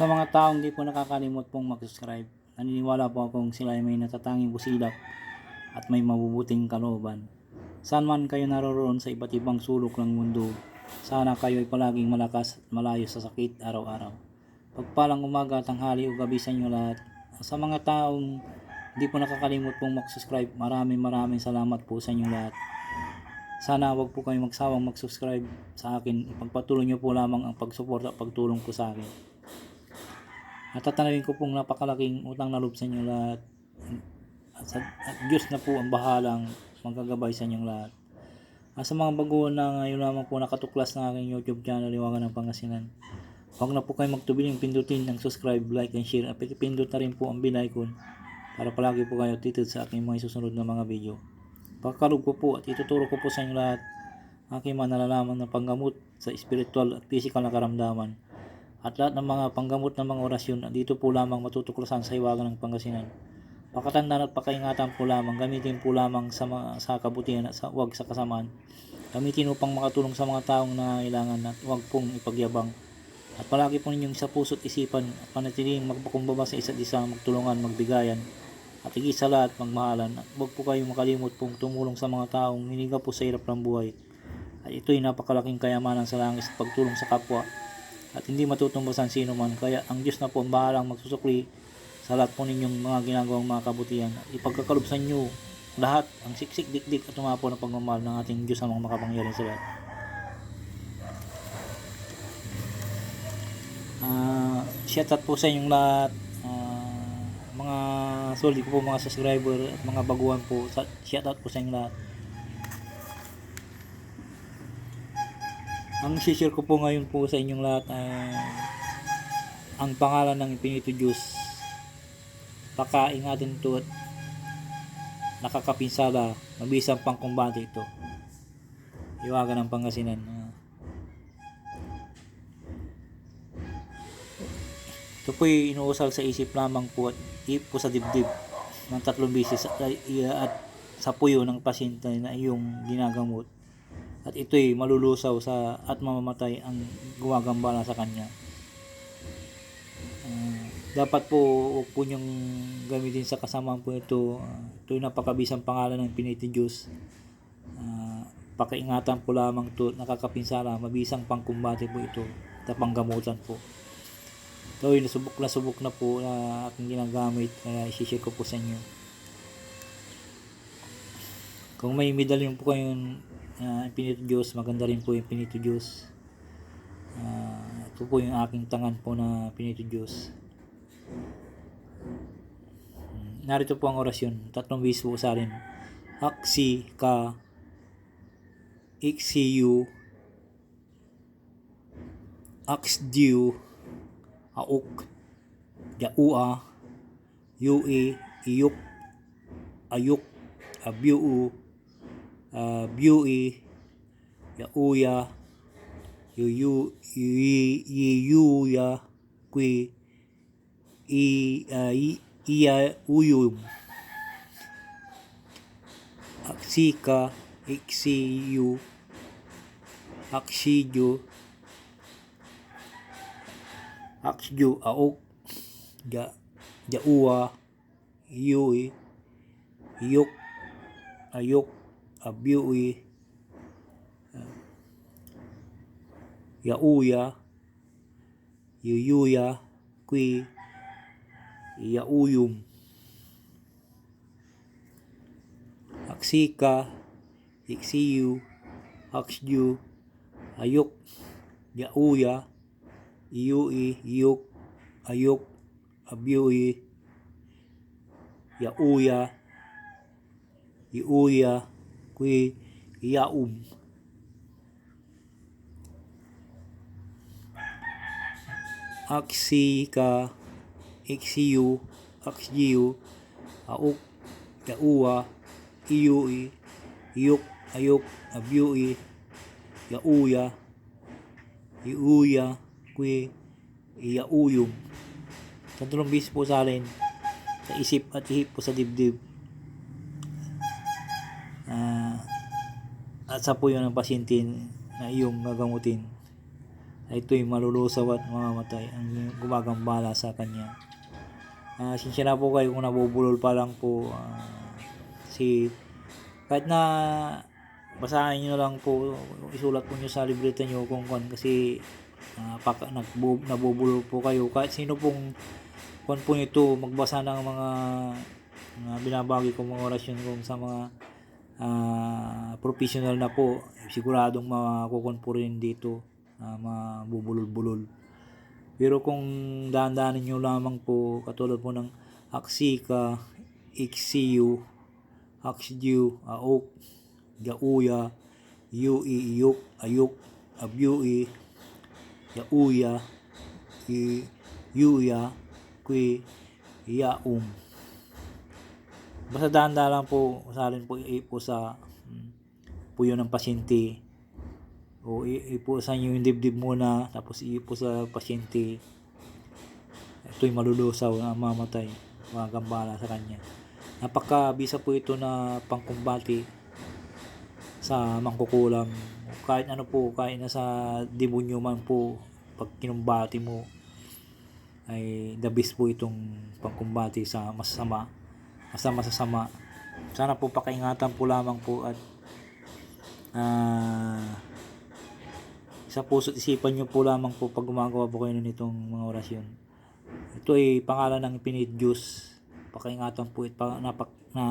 Sa mga taong di po nakakalimot pong mag-subscribe, naniniwala po akong sila ay may natatanging busilak at may mabubuting kalooban. Saan man kayo naroroon sa iba't ibang sulok ng mundo, sana kayo ay palaging malakas at malayo sa sakit araw-araw. Pagpalang umaga, tanghali o gabi sa inyo lahat. Sa mga taong di po nakakalimot pong mag-subscribe, maraming maraming salamat po sa inyong lahat. Sana wag po kayo magsawang mag-subscribe sa akin. Ipagpatuloy niyo po lamang ang pagsuporta at pagtulong ko sa akin. At tatanawin ko pong napakalaking utang na loob sa inyo lahat. At, sa, at Diyos na po ang bahalang magagabay sa inyong lahat. At sa mga baguhan na ngayon lamang po nakatuklas ng aking YouTube channel, Liwagan ng Pangasinan. Huwag na po kayo magtubiling pindutin ng subscribe, like, and share. At pindot na rin po ang bell icon para palagi po kayo tited sa aking mga susunod na mga video. Pagkalog ko po at ituturo ko po sa inyo lahat aking mga nalalaman ng panggamot sa spiritual at physical na karamdaman at lahat ng mga panggamot ng mga orasyon dito po lamang matutuklasan sa hiwagan ng Pangasinan. Pakatandaan at pakaingatan po lamang, gamitin po lamang sa, mga, sa kabutihan at sa, wag sa kasamaan. Gamitin upang makatulong sa mga taong nangangailangan at wag pong ipagyabang. At palagi po ninyong sa puso't isipan at panatiling magpakumbaba sa isa't isa, magtulungan, magbigayan, at higit sa lahat, magmahalan. At huwag po kayong makalimot pong tumulong sa mga taong hiniga po sa hirap ng buhay. At ito'y napakalaking kayamanan sa langis at pagtulong sa kapwa. At hindi matutumbasan sino man. Kaya ang Diyos na po ang bahalang magsusukli sa lahat po ninyong mga ginagawang mga kabutihan. At ipagkakalob sa inyo lahat ang siksik dikdik at tumapo ng pagmamahal ng ating Diyos ang mga makapangyarihan sa lahat. Ah, shout out po sa inyong lahat. Ah, mga solid ko po mga subscriber at mga baguhan po. Shout out po sa inyong lahat. Ang share ko po ngayon po sa inyong lahat ay ang pangalan ng Infinito Diyos. Pakaingatan ito at nakakapinsala, mabisang pangkumbate ito. Iwagan ng Pangasinan. Ito po inuusal sa isip lamang po at tip po sa dibdib ng tatlong bisis at, at sa puyo ng pasyente na iyong ginagamot. At ito'y malulusaw sa at mamamatay ang gumagambala sa kanya. Ah, dapat po huwag po niyong gamitin sa kasamaan po ito. Uh, ito'y napakabisang pangalan ng Piniti Diyos. Ah, pakaingatan po lamang ito, nakakapinsala, mabisang pangkumbate po ito, at panggamutan po. Ito ay nasubok na subok na po na aking ginagamit kaya isi-share ko po sa inyo. Kung may medalyon po kayong uh, Infinito Diyos, maganda rin po yung Infinito Diyos. Ah, ito po yung aking tangan po na Infinito Diyos. Hmm, Narito po ang orasyon. Tatlong bis po sa akin. Aksi ka Ixiu Axdiu Auk Yaua Yui Iyuk Ayuk Abiu uh, Biui Yauya Yuyu Yiyuya Kui I uh, Iya Uyum Aksika Iksiyu Aksiyu Aksju Aok Ja Jaua Yui Yuk Ayuk Abiui Yauya Yuyuya Kui Yauyum Aksika Iksiyu Aksju Ayuk Yauya Iyui Iyuk Ayuk Abiui Yauya Iuya Kui Yaum Aksika Iksiyu Aksjiu Auk Yaua Iyui Iyuk Ayuk Abiui Yauya Iuya Kui Iauyum Tatlong bis po sa alin sa isip at ihip po sa dibdib Ah, at sa puyo ng pasyente na iyong gagamutin ito'y malulusaw at mamamatay ang gumagambala sa kanya. Ah, sinsya na po kayo kung nabubulol pa lang po ah, si kahit na basahin nyo lang po isulat po nyo sa libreta nyo kung kung kasi ah, paka, nagbu, nabubulol po kayo kahit sino pong kung po nito magbasa ng mga mga binabagi kong mga orasyon kung sa mga ah, professional na po siguradong makukon po rin dito na mabubulol-bulol pero kung dahan-dahanin nyo lamang po, katulad po ng Aksika, Iksiyu, Aksdiu, Aok, Gauya, Yui, Iyuk, Ayuk, Abyui, Yauya, Yuya, Kui, Yaum. Basta dahan-dahan po, usalin po, po sa mm, puyo ng pasyente. O ipusan nyo yung dibdib muna tapos iipo sa pasyente. Ito'y malulusaw na mamatay magambala sa kanya. Napakabisa po ito na pangkumbati sa mangkukulam. Kahit ano po kahit nasa demonyo man po pag kinumbati mo ay the best po itong pangkumbati sa masama masama sa sama sana po pakaingatan po lamang po at ah sa puso't isipan nyo po lamang po pag gumagawa po kayo nitong mga orasyon. Ito ay pangalan ng pinid Diyos. Pakaingatan po ito na, na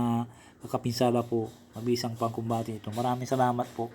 kakapinsala po. Mabisang pangkumbati ito. Maraming salamat po.